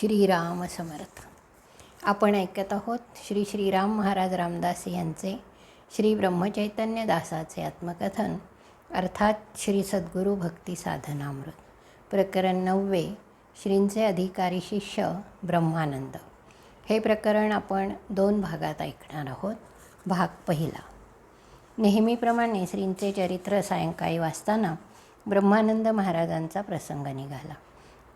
श्रीराम समर्थ आपण ऐकत आहोत श्री श्रीराम महाराज रामदास यांचे श्री ब्रह्मचैतन्य दासाचे आत्मकथन अर्थात श्री सद्गुरू भक्ती साधनामृत. प्रकरण नववे श्रींचे अधिकारी शिष्य ब्रह्मानंद. हे प्रकरण आपण दोन भागात ऐकणार आहोत. भाग पहिला. नेहमीप्रमाणे श्रींचे चरित्र सायंकाळी वाचताना ब्रह्मानंद महाराजांचा प्रसंग निघाला.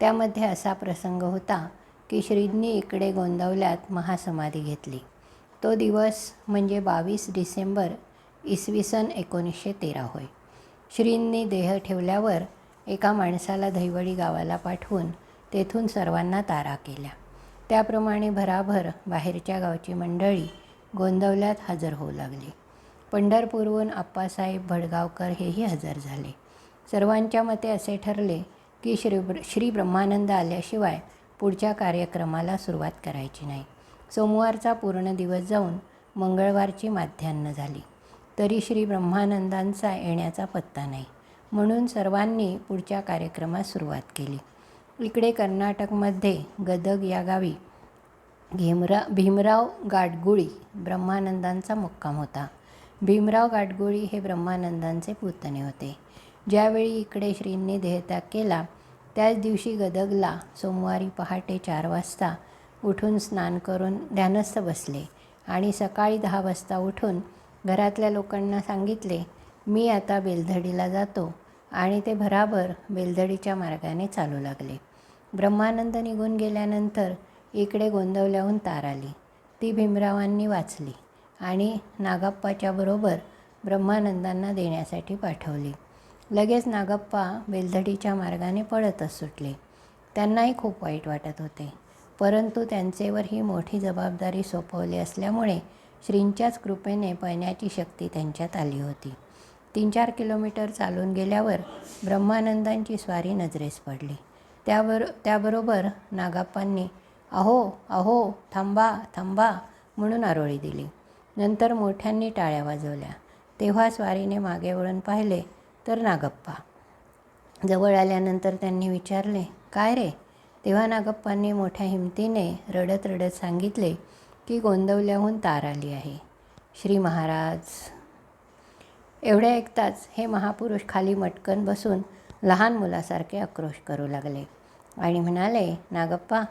त्यामध्ये असा प्रसंग होता की श्रींनी इकडे गोंदवल्यात महासमाधी घेतली. तो दिवस म्हणजे बावीस डिसेंबर इसवी सन एकोणीसशे तेरा होय. श्रींनी देह ठेवल्यावर एका माणसाला दहिवडी गावाला पाठवून तेथून सर्वांना तारा केल्या. त्याप्रमाणे भराभर बाहेरच्या गावची मंडळी गोंदवल्यात हजर होऊ लागली. पंढरपूरहून आप्पासाहेब भडगावकर हेही हजर झाले. सर्वांच्या मते असे ठरले की श्री श्री ब्रह्मानंद आल्याशिवाय पुढच्या कार्यक्रमाला सुरुवात करायची नाही. सोमवारचा पूर्ण दिवस जाऊन मंगळवारची माध्यान्ह झाली. तरी श्री ब्रह्मानंदांचा येण्याचा पत्ता नाही. म्हणून सर्वांनी पुढच्या कार्यक्रमास सुरुवात केली. इकडे कर्नाटकमध्ये गदग या गावी भीमरा भीमराव गाडगुळी ब्रह्मानंदांचा मुक्काम होता. भीमराव गाडगुळी हे ब्रह्मानंदांचे पुतणे होते. ज्यावेळी इकडे श्रींनी देहत्याग केला त्याच दिवशी गदगला सोमवारी पहाटे चार वाजता उठून स्नान करून ध्यानस्थ बसले आणि सकाळी दहा वाजता उठून घरातल्या लोकांना सांगितले मी आता बेलधडीला जातो. आणि ते भराभर बेलधडीच्या मार्गाने चालू लागले. ब्रह्मानंद निघून गेल्यानंतर इकडे गोंदवल्याहून तार आली. ती भीमरावांनी वाचली आणि नागाप्पाच्या बरोबर ब्रह्मानंदांना देण्यासाठी पाठवली. लगेच नागप्पा बेलधडीच्या मार्गाने पळतच सुटले. त्यांनाही खूप वाईट वाटत होते. परंतु त्यांचेवर ही मोठी जबाबदारी सोपवली असल्यामुळे श्रींच्याच कृपेने पळण्याची शक्ती त्यांच्यात आली होती. तीन चार किलोमीटर चालून गेल्यावर ब्रह्मानंदांची स्वारी नजरेस पडली. त्यावर त्याबरोबर नागाप्पांनी अहो अहो थांबा थांबा म्हणून आरोळी दिली. नंतर मोठ्यांनी टाळ्या वाजवल्या. तेव्हा स्वारीने मागे वळून पाहिले तर नागप्पा. जवळ आल्यानंतर त्यांनी विचारले काय रे? तेव्हा नागप्पांनी मोठ्या हिमतीने रडत रडत सांगितले की गोंदवल्याहून तार आली आहे. श्री महाराज. एवढे ऐकताच हे महापुरुष खाली मटकन बसून लहान मुलासारखे आक्रोश करू लागले आणि म्हणाले नागप्पा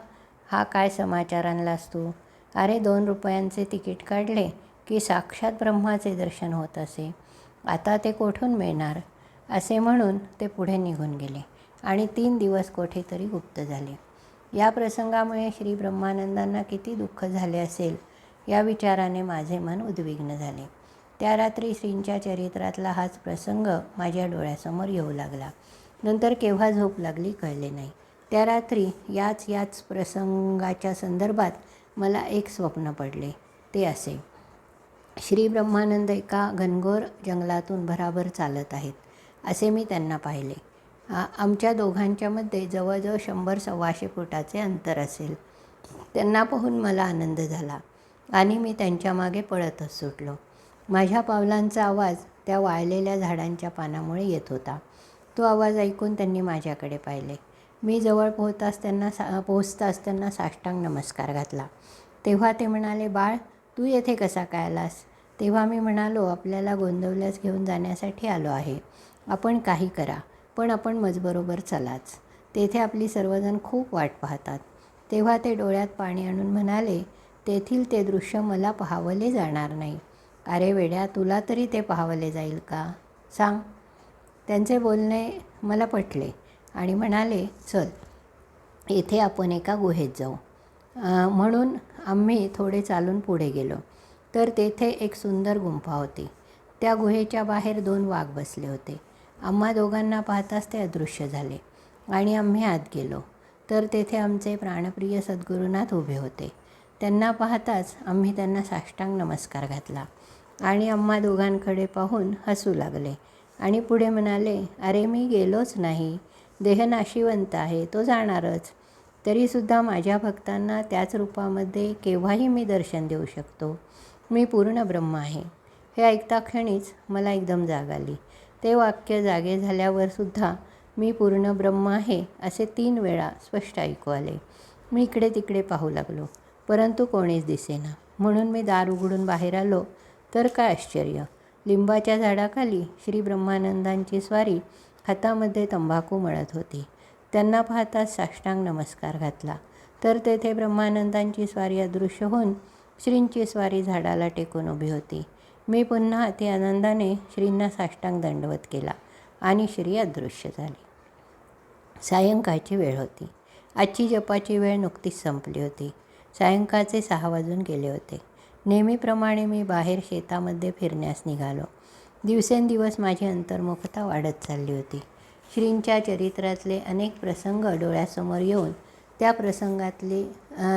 हा काय समाचार आणलास तू? अरे दोन रुपयांचे तिकीट काढले की साक्षात ब्रह्माचे दर्शन होत असे. आता ते कोठून मिळणार? असे म्हणून ते पुढे निघून गेले आणि तीन दिवस कोठेतरी गुप्त झाले. या प्रसंगामुळे श्री ब्रह्मानंदांना किती दुःख झाले असेल या विचाराने माझे मन उद्विग्न झाले. त्या रात्री श्रींच्या चरित्रातला हाच प्रसंग माझ्या डोळ्यासमोर येऊ लागला. नंतर केव्हा झोप लागली कळले नाही. त्या रात्री याच याच प्रसंगाच्या संदर्भात मला एक स्वप्न पडले. ते असे. श्री ब्रह्मानंद एका घनघोर जंगलातून भराभर चालत आहेत. असे मी त्यांना पाहिले. आमच्या दोघांच्यामध्ये जवळजवळ शंभर सव्वाशे फुटाचे अंतर असेल. त्यांना पाहून मला आनंद झाला आणि मी त्यांच्या मागे पळतच सुटलो. माझ्या पावलांचा आवाज त्या वाळलेल्या झाडांच्या पानामुळे येत होता. तो आवाज ऐकून त्यांनी माझ्याकडे पाहिले. मी जवळ पोहताच त्यांना सा पोहोचताच त्यांना साष्टांग नमस्कार घातला. तेव्हा ते म्हणाले बाळ तू येथे कसा काय आलास? तेव्हा मी म्हणालो आपल्याला गोंदवल्यास घेऊन जाण्यासाठी आलो आहे. आपण काही करा पण आपण मजबरोबर चलाच. तेथे आपली सर्वजण खूप वाट पाहतात. तेव्हा ते डोळ्यात पाणी आणून म्हणाले तेथील ते दृश्य मला पाहावले जाणार नाही. अरे वेड्या तुला तरी ते पाहावले जाईल का? सांग. त्यांचे बोलणे मला पटले आणि म्हणाले चल येथे आपण एका गुहेत जाऊ. म्हणून आम्ही थोडे चालून पुढे गेलो. तर तेथे एक सुंदर गुंफा होती. त्या गुहेच्या बाहेर दोन वाघ बसले होते. आम्हा दोघांना पाहताच ते अदृश्य झाले आणि आम्ही आत गेलो. तर तेथे आमचे प्राणप्रिय सद्गुरुनाथ उभे होते. त्यांना पाहताच आम्ही त्यांना साष्टांग नमस्कार घातला आणि आम्हा दोघांकडे पाहून हसू लागले आणि पुढे म्हणाले अरे मी गेलोच नाही. देह नाशिवंत आहे तो जाणारच. तरीसुद्धा माझ्या भक्तांना त्याच रूपामध्ये केव्हाही मी दर्शन देऊ शकतो. मी पूर्ण ब्रह्म आहे. हे ऐकता क्षणीच मला एकदम जाग आली. ते वाक्य जागे झाल्यावरसुद्धा मी पूर्ण ब्रह्म आहे असे तीन वेळा स्पष्ट ऐकू आले. मी इकडे तिकडे पाहू लागलो परंतु कोणीच दिसेना. म्हणून मी दार उघडून बाहेर आलो. तर काय आश्चर्य! लिंबाच्या झाडाखाली श्री ब्रह्मानंदांची स्वारी हातामध्ये तंबाखू मळत होती. त्यांना पाहताच साष्टांग नमस्कार घातला. तर तेथे ब्रह्मानंदांची स्वारी अदृश्य होऊन श्रींची स्वारी झाडाला टेकून उभी होती. मी पुन्हा अति आनंदाने श्रींना साष्टांग दंडवत केला आणि श्री अदृश्य झाली. सायंकाळची वेळ होती. आजची जपाची वेळ नुकतीच संपली होती. सायंकाळचे सहा वाजून गेले होते. नेहमीप्रमाणे मी बाहेर शेतामध्ये फिरण्यास निघालो. दिवसेंदिवस माझी अंतर्मुखता वाढत चालली होती. श्रींच्या चरित्रातले अनेक प्रसंग डोळ्यासमोर येऊन त्या प्रसंगातले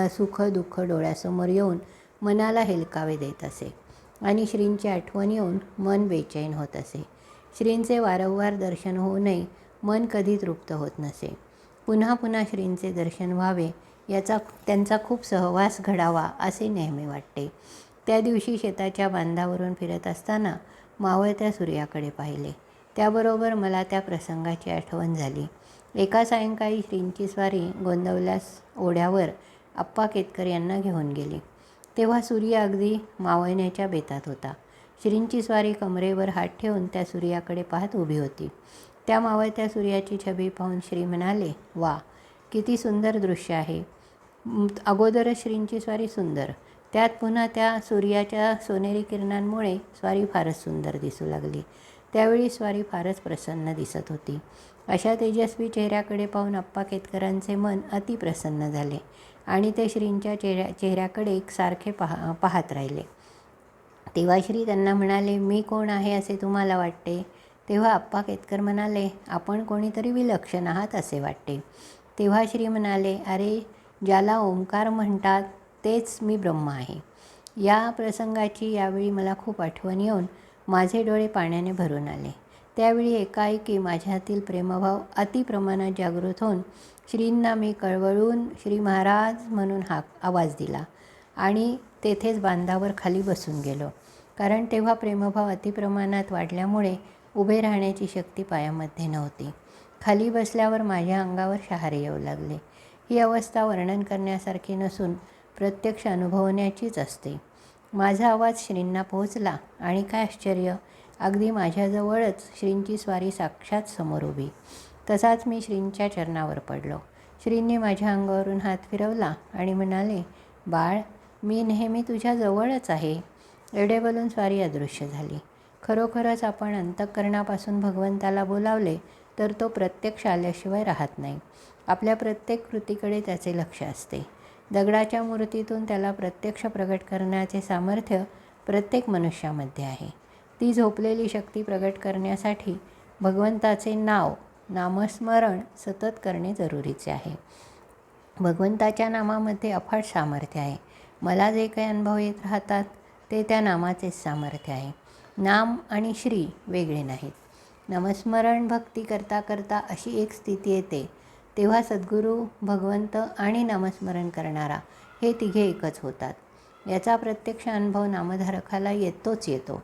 सुख दुःख डोळ्यासमोर येऊन मनाला हेलकावे देत असे. आणि श्रींची आठवण येऊन मन बेचैन होत असे. श्रींचे वारंवार दर्शन होऊनही मन कधी तृप्त होत नसे. पुन्हा पुन्हा श्रींचे दर्शन व्हावे याचा त्यांचा खूप सहवास घडावा असे नेहमी वाटते. त्या दिवशी शेताच्या बांधावरून फिरत असताना मावळत्या सूर्याकडे पाहिले. त्याबरोबर मला त्या प्रसंगाची आठवण झाली. एका सायंकाळी श्रींची स्वारी गोंदवल्यास ओढ्यावर आप्पा केतकर यांना घेऊन गेली. तेव्हा सूर्य अगदी मावळण्याच्या बेतात होता. श्रींची स्वारी कमरेवर हात ठेवून त्या सूर्याकडे पाहत उभी होती. त्या मावळत्या सूर्याची छबी पाहून श्री म्हणाले वा किती सुंदर दृश्य आहे. अगोदरच श्रींची स्वारी सुंदर. त्यात पुन्हा त्या सूर्याच्या सोनेरी किरणांमुळे स्वारी फारच सुंदर दिसू लागली. त्यावेळी स्वारी फारच प्रसन्न दिसत होती. अशा तेजस्वी चेहऱ्याकडे पाहून अप्पा केतकरांचे मन अतिप्रसन्न झाले आणि ते श्रींच्या चेहऱ्या चेहऱ्याकडे एकसारखे पाहा पाहत राहिले. तेव्हा श्री त्यांना म्हणाले मी कोण आहे असे तुम्हाला वाटते? तेव्हा अप्पा केतकर म्हणाले आपण कोणीतरी विलक्षण आहात असे वाटते. तेव्हा श्री म्हणाले अरे ज्याला ओंकार म्हणतात तेच मी ब्रह्म आहे. या प्रसंगाची यावेळी मला खूप आठवण येऊन माझे डोळे पाण्याने भरून आले. त्यावेळी एकाएकी माझ्यातील प्रेमभाव अतिप्रमाणात जागृत होऊन श्रींना मी कळवळून श्री महाराज म्हणून हा आवाज दिला आणि तेथेच बांधावर खाली बसून गेलो. कारण तेव्हा प्रेमभाव अतिप्रमाणात वाढल्यामुळे उभे राहण्याची शक्ती पायामध्ये नव्हती. खाली बसल्यावर माझ्या अंगावर शहारे येऊ लागले. ही अवस्था वर्णन करण्यासारखी नसून प्रत्यक्ष अनुभवण्याचीच असते. माझा आवाज श्रींना पोहोचला आणि काय आश्चर्य! अगदी माझ्याजवळच श्रींची स्वारी साक्षात समोर उभी. तसाच मी श्रींच्या चरणावर पडलो. श्रींनी माझ्या अंगावरून हात फिरवला आणि म्हणाले बाळ मी नेहमी तुझ्या जवळच आहे. एडे बोलून स्वारी अदृश्य झाली. खरोखरच आपण अंतःकरणापासून भगवंताला बोलावले तर तो प्रत्यक्ष आल्याशिवाय राहत नाही. आपल्या प्रत्येक कृतीकडे त्याचे लक्ष असते. दगडाच्या मूर्तीतून त्याला प्रत्यक्ष प्रगट करण्याचे सामर्थ्य प्रत्येक मनुष्यामध्ये आहे. ती झोपलेली शक्ती प्रगट करण्यासाठी भगवंताचे नाव नामस्मरण सतत करणे जरुरीचे आहे. भगवंताच्या नामामध्ये अफाट सामर्थ्य आहे. मला जे काही अनुभव येत राहतात ते त्या नामाचेच सामर्थ्य आहे. नाम आणि श्री वेगळे नाहीत. नामस्मरण भक्ती करता करता अशी एक स्थिती येते. तेव्हा सद्गुरू भगवंत आणि नामस्मरण करणारा हे तिघे एकच होतात. याचा प्रत्यक्ष अनुभव नामधारकाला येतोच येतो.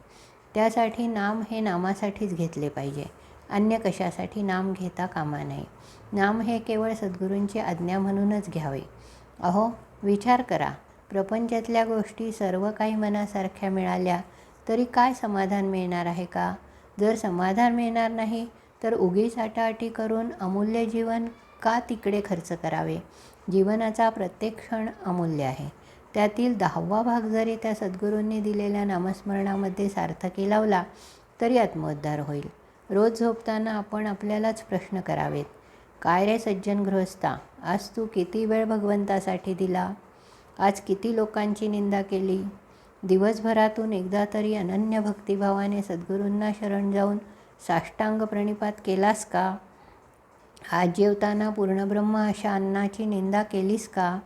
त्यासाठी नाम हे नामासाठीच घेतले पाहिजे. अन्य कशासाठी नाम घेता कामा नये. नाम हे केवळ सद्गुरूंची आज्ञा म्हणूनच घ्यावे. अहो विचार करा. प्रपंचातल्या गोष्टी सर्व काही मनासारख्या मिळाल्या तरी काय समाधान मिळणार आहे का? जर समाधान मिळणार नाही तर उगीच आटाआटी करून अमूल्य जीवन का तिकडे खर्च करावे? जीवनाचा प्रत्येक क्षण अमूल्य आहे. त्यातील दहावा भाग जरी त्या सद्गुरूंनी दिलेल्या नामस्मरणामध्ये सार्थकी लावला तरी आत्मोद्धार होईल. रोज झोपताना आपण आपल्यालाच प्रश्न करावेत. काय रे सज्जन गृहस्था आज तू किती वेळ भगवंतासाठी दिला? आज किती लोकांची निंदा केली? दिवसभरातून एकदा तरी अनन्य भक्तिभावाने सद्गुरूंना शरण जाऊन साष्टांग प्रणिपात केलास का? आज जेवताना पूर्णब्रह्म अशा अन्नाची निंदा केलीस का?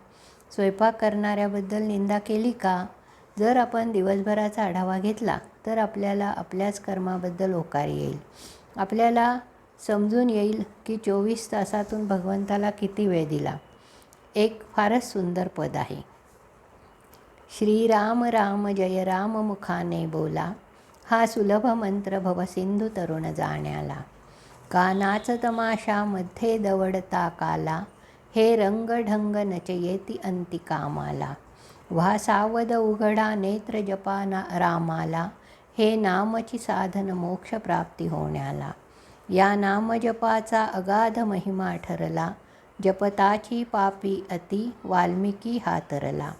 स्वयंपाक करणाऱ्याबद्दल निंदा केली का? जर आपण दिवसभराचा आढावा घेतला तर आपल्याला आपल्याच कर्माबद्दल होकार येईल. आपल्याला समजून येईल की चोवीस तासातून भगवंताला किती वेळ दिला. एक फारच सुंदर पद आहे. श्रीराम राम जय राम मुखाने बोला. हा सुलभ मंत्र भवसिंधू तरुण जाण्याला. कानाच तमाशा मध्ये दवडता काला. हे रंगढंग नचयेती अंती कामाला व्हा सावध उघडा नेत्र जपाना रामाला. हे नामची साधन मोक्ष प्राप्ती होण्याला. या नामजपाचा अगाध महिमा ठरला. जपताची पापी अति वाल्मिकी हातरला.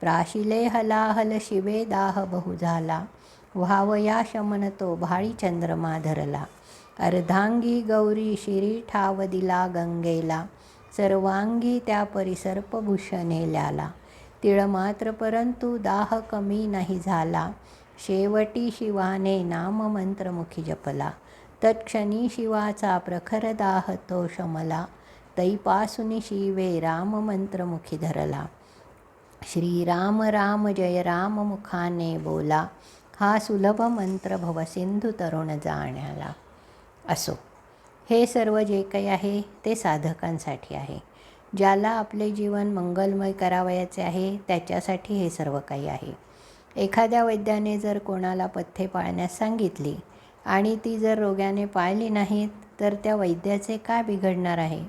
प्राशिले हलाहल शिवे दाह बहु झाला. व्हावया शमन तो भाळी चंद्रमा धरला. अर्धांगी गौरी शिरी ठाव दिला गंगेला. सर्वांगी त्या परिसर्पभूषणेल्याला. तिळ मात्र परंतु दाह कमी नाही झाला. शेवटी शिवाने नाममंत्रमुखी जपला. तत्क्षणी शिवाचा प्रखर दाह तो शमला. तैपासुनी शिवे राममंत्रमुखी धरला. श्रीराम राम जय राम मुखाने बोला. हा सुलभ मंत्र भवसिंधू तरुण जाण्याला. असो. हे सर्व जे काही आहे ते साधकांसाठी आहे. ज्याला आपले जीवन मंगलमय करावयाचे आहे त्याच्यासाठी हे सर्व काही आहे. एखाद्या वैद्याने जर कोणाला पथ्ये पाळण्यास सांगितली आणि ती जर रोग्याने पाळली नाहीत तर त्या वैद्याचे काय बिघडणार आहे?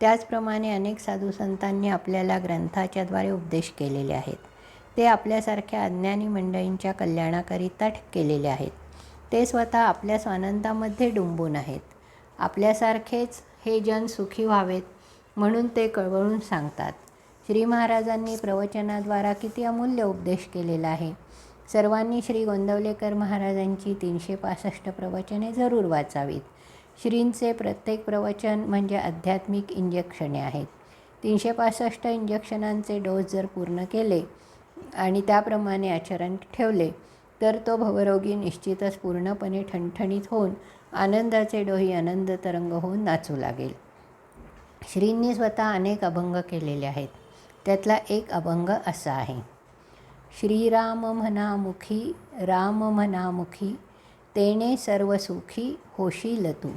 त्याचप्रमाणे अनेक साधू संतांनी आपल्याला ग्रंथाच्याद्वारे उपदेश केलेले आहेत. ते आपल्यासारख्या अज्ञानी मंडळींच्या कल्याणाकरिता केलेले आहेत. ते स्वतः आपल्या स्वानंदामध्ये डुंबून आहेत. आपल्यासारखेच हे जन सुखी व्हावेत म्हणून ते कळवळून सांगतात. श्री महाराजांनी प्रवचनाद्वारा किती अमूल्य उपदेश केलेला आहे. सर्वांनी श्री गोंदवलेकर महाराजांची तीनशे पासष्ट प्रवचने जरूर वाचावीत. श्रींचे प्रत्येक प्रवचन म्हणजे आध्यात्मिक इंजेक्शने आहेत. तीनशे पासष्ट इंजेक्शनांचे डोस जर पूर्ण केले आणि त्याप्रमाणे आचरण ठेवले तर तो भवरोगी निश्चितच पूर्णपणे ठणठणीत होऊन आनंदाचे डोही आनंद तरंग होऊन नाचू लागेल. श्रींनी स्वतः अनेक अभंग केलेले आहेत. त्यातला एक अभंग असा आहे. श्रीराम म्हणामुखी राम म्हणामुखी तेने सर्व सुखी होशील तू.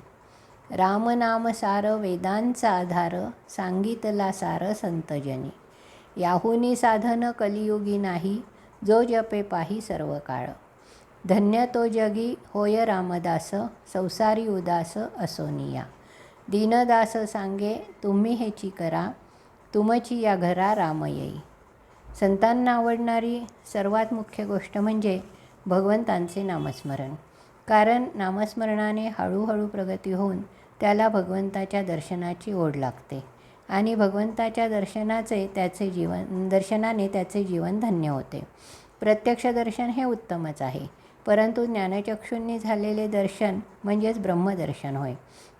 रामनाम सार वेदांचा आधार सांगितला सार संतजनी. याहुनी साधन कलियुगी नाही जो जपे पाही सर्व काळ. धन्य तो जगी होय रामदास संसारी उदास असोनिया दीनदास सांगे तुम्ही हेची करा तुमची या घरा राम येई संतांना आवडणारी सर्वात मुख्य गोष्ट म्हणजे भगवंतांचे नामस्मरण. कारण नामस्मरणाने हळूहळू प्रगती होऊन त्याला भगवंताच्या दर्शनाची ओढ लागते. आणि भगवंताच्या दर्शनाचे त्याचे जीवन दर्शनाने त्याचे जीवन धन्य होते. प्रत्यक्ष दर्शन हे उत्तमच आहे. परंतु ज्ञानचक्षूंनी झालेले दर्शन म्हणजेच ब्रह्मदर्शन होय.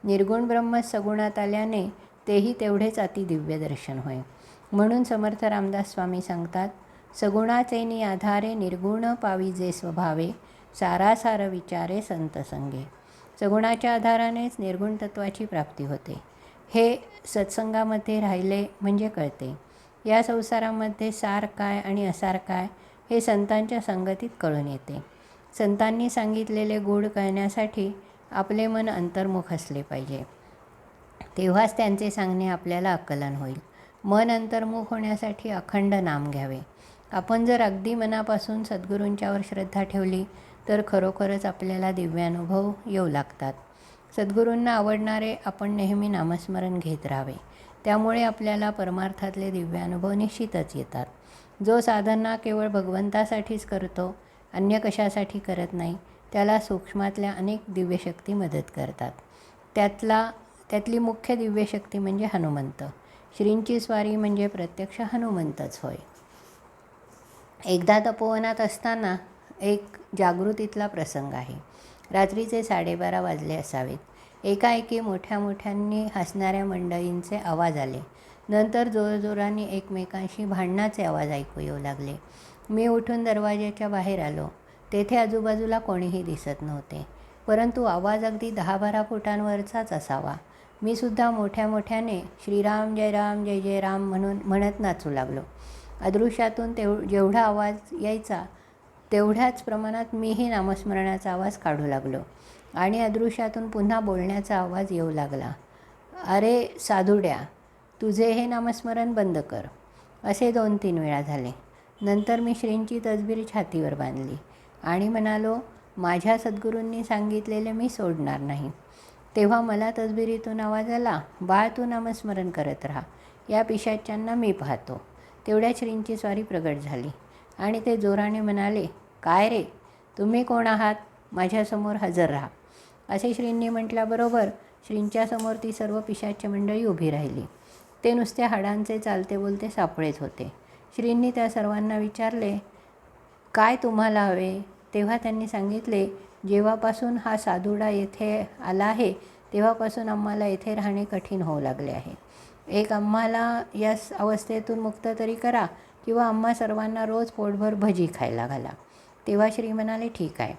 निर्गुण ब्रह्म सगुणात आल्याने तेही तेवढेच अतिदिव्य दर्शन होय. म्हणून समर्थ रामदास स्वामी सांगतात सगुणाचेनी आधारे निर्गुण पाविजे स्वभावे सारासार विचारे संत संगे. सगुणाच्या आधारानेच निर्गुण तत्वाची प्राप्ती होते. हे सत्संगामध्ये राहिले म्हणजे कळते. या संसारामध्ये सार काय आणि असार काय हे संतांच्या संगतीत कळून येते. संतांनी सांगितलेले गोड कळण्यासाठी आपले मन अंतर्मुख असले पाहिजे. तेव्हाच त्यांचे सांगणे आपल्याला आकलन होईल. मन अंतर्मुख होण्यासाठी अखंड नाम घ्यावे. आपण जर अगदी मनापासून सद्गुरूंच्यावर श्रद्धा ठेवली तर खरोखरच आपल्याला दिव्यानुभव येऊ लागतात. सद्गुरूंना आवडणारे आपण नेहमी नामस्मरण घेत राहावे. त्यामुळे आपल्याला परमार्थातले दिव्यानुभव निश्चितच येतात. जो साधना केवळ भगवंतासाठीच करतो अन्य कशासाठी करत नाही त्याला सूक्ष्मातल्या अनेक दिव्यशक्ती मदत करतात. त्यातला त्यातली मुख्य दिव्यशक्ती म्हणजे हनुमंत. श्रींची स्वारी म्हणजे प्रत्यक्ष हनुमंतच होय. एकदा तपोवनात असताना एक जागृतीतला प्रसंग आहे. रात्रीचे साडेबारा वाजले असावेत. एकाएकी मोठ्या मोठ्यांनी हसणाऱ्या मंडळींचे आवाज आले. नंतर जोरजोराने एकमेकांशी भांडणाचे आवाज ऐकू येऊ लागले. मी उठून दरवाज्याच्या बाहेर आलो. तेथे आजूबाजूला कोणीही दिसत नव्हते. परंतु आवाज अगदी दहा बारा फुटांवरचाच असावा. मी सुद्धा मोठ्या मोठ्याने श्रीराम जय राम जय जय राम म्हणून म्हणत नाचू लागलो. अदृश्यातून तेव जेवढा आवाज यायचा तेवढ्याच प्रमाणात मीही नामस्मरणाचा आवाज काढू लागलो. आणि अदृश्यातून पुन्हा बोलण्याचा आवाज येऊ लागला. अरे साधुड्या तुझे हे नामस्मरण बंद कर. असे दोन तीन वेळा झाले. नंतर मी श्रींची तसबीर छातीवर बांधली आणि म्हणालो माझ्या सद्गुरूंनी सांगितलेले मी सोडणार नाही. तेव्हा मला तसबिरीतून आवाज आला बाळ तू नामस्मरण करत राहा. या पिशाच्यांना मी पाहतो. तेवढ्या श्रींची स्वारी प्रगट झाली आणि ते जोराने म्हणाले काय रे? तुम्ही कोण आहात? माझ्यासमोर हजर राहा. असे श्रींनी म्हटल्याबरोबर श्रींच्यासमोर ती सर्व पिशाची मंडळी उभी राहिली. ते नुसते हाडांचे चालते बोलते सापळेत होते. श्रींनी त्या सर्वांना विचारले काय तुम्हाला हवे? तेव्हा त्यांनी सांगितले जेव्हापासून हा साधुडा येथे आला आहे तेव्हापासून आम्हाला येथे राहणे कठीण होऊ लागले आहे. एक आम्हाला या अवस्थेतून मुक्त तरी करा किंवा आम्हा सर्वांना रोज पोटभर भजी खायला घाला. तेव्हा श्री म्हणाले ठीक आहे.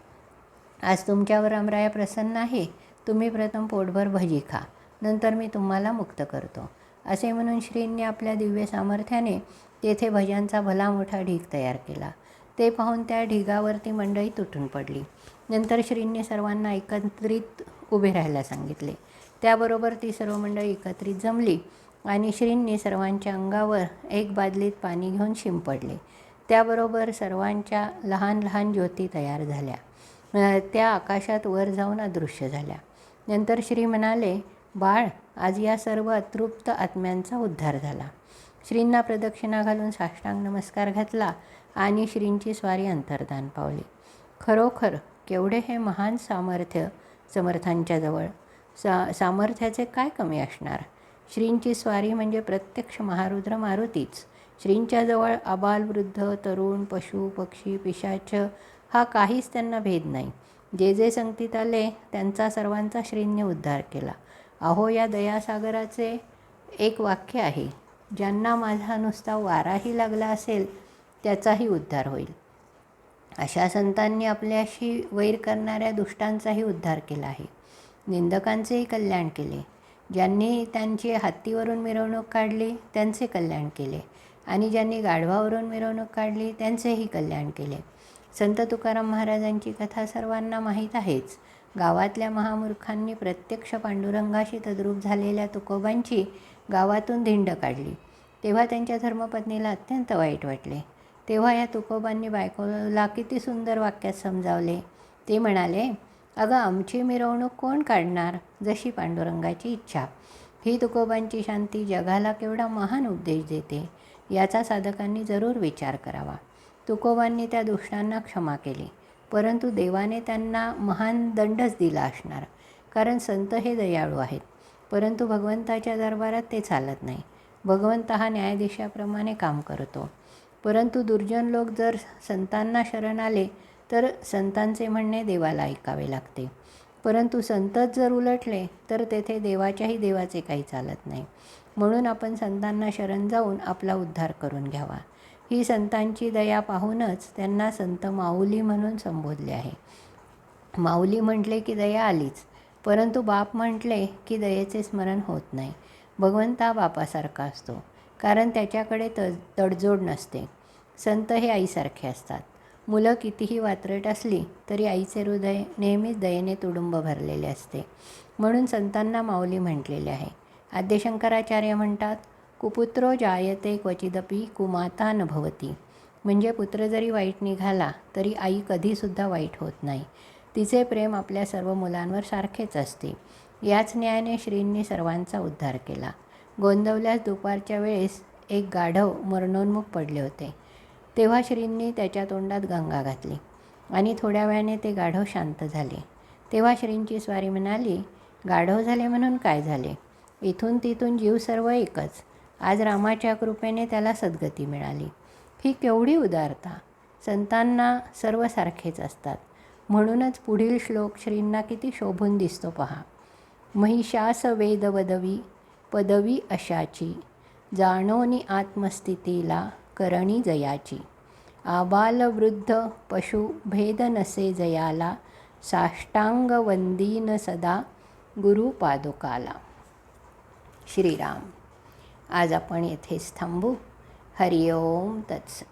आज तुमच्यावर आमराया प्रसन्न आहे. तुम्ही प्रथम पोटभर भजी खा. नंतर मी तुम्हाला मुक्त करतो. असे म्हणून श्रींनी आपल्या दिव्य सामर्थ्याने तेथे भज्यांचा भला मोठा ढीग तयार केला. ते पाहून त्या ढिगावरती मंडळी तुटून पडली. नंतर श्रींनी सर्वांना एकत्रित उभे राहायला सांगितले. त्याबरोबर ती सर्व मंडळी एकत्रित जमली आणि श्रींनी सर्वांच्या अंगावर एक बादलीत पाणी घेऊन शिंपडले. त्याबरोबर सर्वांच्या लहान लहान ज्योती तयार झाल्या. त्या आकाशात वर जाऊन अदृश्य झाल्या. नंतर श्री म्हणाले बाळ आज या सर्व अतृप्त आत्म्यांचा उद्धार झाला. श्रींना प्रदक्षिणा घालून साष्टांग नमस्कार घातला आणि श्रींची स्वारी अंतर्धान पावली. खरोखर केवढे हे महान सामर्थ्य समर्थांच्या जवळ. सा सामर्थ्याचे काय कमी असणार? श्रींची स्वारी म्हणजे प्रत्यक्ष महारुद्र मारुतीच. श्रींच्याजवळ आबाल वृद्ध तरुण पशु पक्षी पिशाच हा काहीच त्यांना भेद नाही. जे जे संगतीत आले त्यांचा सर्वांचा श्रींनी उद्धार केला. अहो या दयासागराचे एक वाक्य आहे. ज्यांना माझा नुसता वाराही लागला असेल त्याचाही उद्धार होईल. अशा संतांनी आपल्याशी वैर करणाऱ्या दुष्टांचाही उद्धार केला आहे. निंदकांचेही कल्याण केले. ज्यांनी त्यांची हत्तीवरून मिरवणूक काढली त्यांचे कल्याण केले. आणि ज्यांनी गाढवावरून मिरवणूक काढली त्यांचेही कल्याण केले. संत तुकाराम महाराजांची कथा सर्वांना माहीत आहेच. गावातल्या महामूर्खांनी प्रत्यक्ष पांडुरंगाशी तद्रूप झालेल्या तुकोबांची गावातून धिंड काढली. तेव्हा त्यांच्या धर्मपत्नीला अत्यंत वाईट वाटले. तेव्हा या तुकोबांनी बायकोला किती सुंदर वाक्यात समजावले. ते म्हणाले अगं आमची मिरवणूक कोण काढणार? जशी पांडुरंगाची इच्छा. ही तुकोबांची शांती जगाला केवढा महान उपदेश देते याचा साधकांनी जरूर विचार करावा. तुकोबांनी त्या दुष्टांना क्षमा केली परंतु देवाने त्यांना महान दंडच दिला असणार कारण संत हे दयाळू आहेत. परंतु भगवंताच्या दरबारात ते चालत नाही. भगवंत हा न्यायाधीशाप्रमाणे काम करतो. परंतु दुर्जन लोक जर संतांना शरण आले तर संतांचे म्हणणे देवाला ऐकावे लागते. परंतु संतच जर उलटले तर तेथे देवाच्याही देवाचे काही चालत नाही. म्हणून आपण संतांना शरण जाऊन आपला उद्धार करून घ्यावा. ही संतांची दया पाहूनच त्यांना संत माऊली म्हणून संबोधले आहे. माऊली म्हटले की दया आलीच. परंतु बाप म्हटले की दयेचे स्मरण होत नाही. भगवंता बापासारखा असतो. कारण त्याच्याकडे त तडजोड नसते. संत हे आईसारखे असतात. मुलं कितीही वात्रट असली तरी आईचे हृदय नेहमीच दयेने तुडुंब भरलेले असते. म्हणून संतांना माऊली म्हटलेले आहे. आद्यशंकराचार्य म्हणतात कुपुत्रो जायते क्वचिदपी कुमाता न भवती. म्हणजे पुत्र जरी वाईट निघाला तरी आई कधीसुद्धा वाईट होत नाही. तिचे प्रेम आपल्या सर्व मुलांवर सारखेच असते. याच न्यायाने श्रींनी सर्वांचा उद्धार केला. गोंदवल्यास दुपारच्या वेळेस एक गाढव मरणोन्मुख पडले होते. तेव्हा श्रींनी त्याच्या तोंडात गंगा घातली आणि थोड्या वेळाने ते गाढव शांत झाले. तेव्हा श्रींची स्वारी म्हणाली गाढव झाले म्हणून काय झाले? इथून तिथून जीव सर्व एकच. आज रामाच्या कृपेने त्याला सद्गती मिळाली. ही केवढी उदारता! संतांना सर्व सारखेच असतात. म्हणूनच पुढील श्लोक श्रींना किती शोभून दिसतो पहा. महिषास वेदवदवी पदवी अशाची जाणोनी आत्मस्थितीला करणी जयाची. आबाल वृद्ध पशु भेद नसे जयाला साष्टांग वंदीन सदा गुरुपादुकाला. श्रीराम. आज आपण येथेच थांबू. हरिओम तत्स